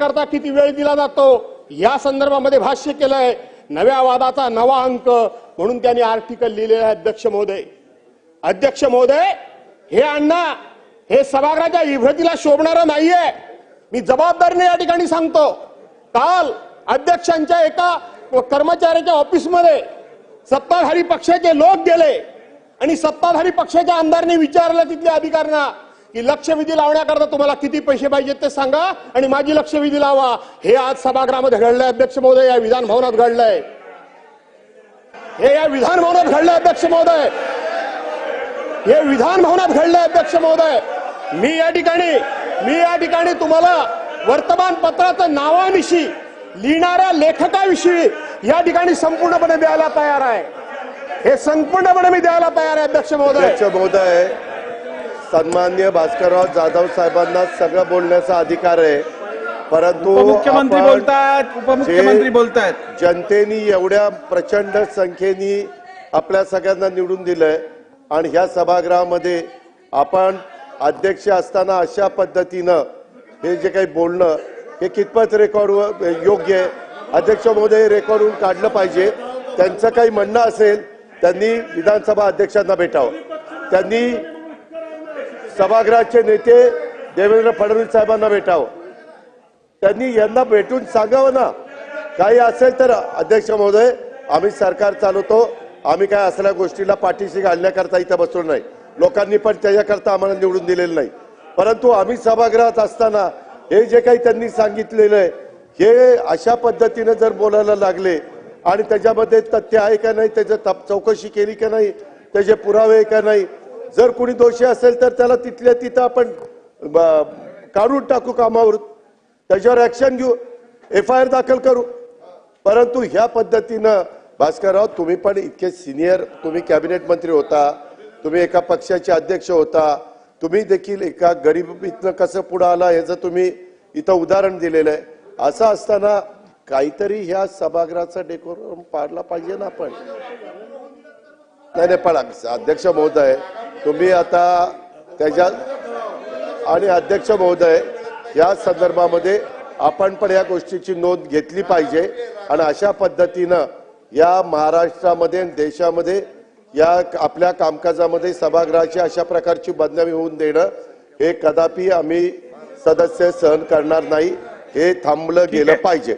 करता किती वेळ दिला जातो? या संदर्भामध्ये भाष्य केलंय नव्या वादाचा नवा अंक म्हणून त्यांनी आर्टिकल लिहिलेलं आहे अध्यक्ष महोदय. अध्यक्ष महोदय हे अण्णा हे सभागृहाच्या इभ्रतीला शोभणारं नाहीये. मी जबाबदारीने या ठिकाणी सांगतो काल अध्यक्षांच्या एका कर्मचाऱ्याच्या ऑफिसमध्ये सत्ताधारी पक्षाचे लोक गेले आणि सत्ताधारी पक्षाच्या आमदारने विचारलं तिथल्या अधिकाऱ्यांना की लक्षवेधी लावण्याकरता तुम्हाला किती पैसे पाहिजेत ते सांगा आणि माझी लक्षवेधी लावा. हे आज सभागृहामध्ये घडलंय अध्यक्ष महोदय. या विधान भवनात घडलंय. हे या विधान भवनात घडलंय अध्यक्ष महोदय. हे विधान भवनात घडलंय अध्यक्ष महोदय. मी या ठिकाणी मी या ठिकाणी तुम्हाला वर्तमानपत्राचं नावानिशी लिहिणाऱ्या लेखकाविषयी या ठिकाणी संपूर्णपणे द्यायला तयार आहे. हे संपूर्णपणे मी द्यायला तयार आहे अध्यक्ष महोदय. अध्यक्ष महोदय सन्मान्य भास्करराव जाधव साहेबांना सगळं बोलण्याचा अधिकार आहे. परंतु उपमुख्यमंत्री आपण बोलतायत उपमुख्यमंत्री जे बोलतायत. जनतेनी एवढ्या प्रचंड संख्येनी आपल्या सगळ्यांना निवडून दिलंय आणि ह्या सभागृहामध्ये आपण अध्यक्ष असताना अशा पद्धतीनं हे जे काही बोलणं हे कितपत रेकॉर्ड योग्य आहे? अध्यक्ष महोदय रेकॉर्डवरून काढलं पाहिजे. त्यांचं काही म्हणणं असेल त्यांनी विधानसभा अध्यक्षांना भेटावं. त्यांनी सभागृहाचे नेते देवेंद्र फडणवीस साहेबांना भेटावं. त्यांनी यांना भेटून सांगावं ना. काही असेल तर अध्यक्ष महोदय आम्ही सरकार चालवतो. आम्ही काय असल्या गोष्टीला पाठीशी घालण्याकरता इथं बसलो नाही. लोकांनी पण त्याच्याकरता आम्हाला निवडून दिलेलं नाही. परंतु आम्ही सभागृहात असताना हे जे काही त्यांनी सांगितलेलं आहे हे अशा पद्धतीने जर बोलायला लागले आणि त्याच्यामध्ये तथ्य आहे का नाही त्याचं तप- चौकशी केली का नाही त्याचे पुरावे आहे का नाही जर कोणी दोषी असेल तर त्याला तिथल्या तिथं आपण काढून टाकू कामावर. त्याच्यावर ऍक्शन घेऊ. एफ आय आर दाखल करू. परंतु ह्या पद्धतीनं भास्करराव तुम्ही पण इतके सिनियर तुम्ही कॅबिनेट मंत्री होता तुम्ही एका पक्षाचे अध्यक्ष होता तुम्ही देखील एका गरिबीतनं कसं पुढं आला याचं तुम्ही इथं उदाहरण दिलेलं आहे. असं असताना काहीतरी ह्या सभागृहाचा डेकोरम पाडला पाहिजे ना आपण? नाही नाही पण अध्यक्ष महोदय तुम्ही आता त्याच्या आणि अध्यक्ष महोदय या संदर्भामध्ये आपण पण या गोष्टीची नोंद घेतली पाहिजे आणि अशा पद्धतीनं या महाराष्ट्रामध्ये आणि देशामध्ये या आपल्या कामकाजामध्ये सभागृहाची अशा प्रकारची बदनामी होऊन देणं हे कदापि आम्ही सदस्य सहन करणार नाही हे थांबलं गेलं पाहिजे.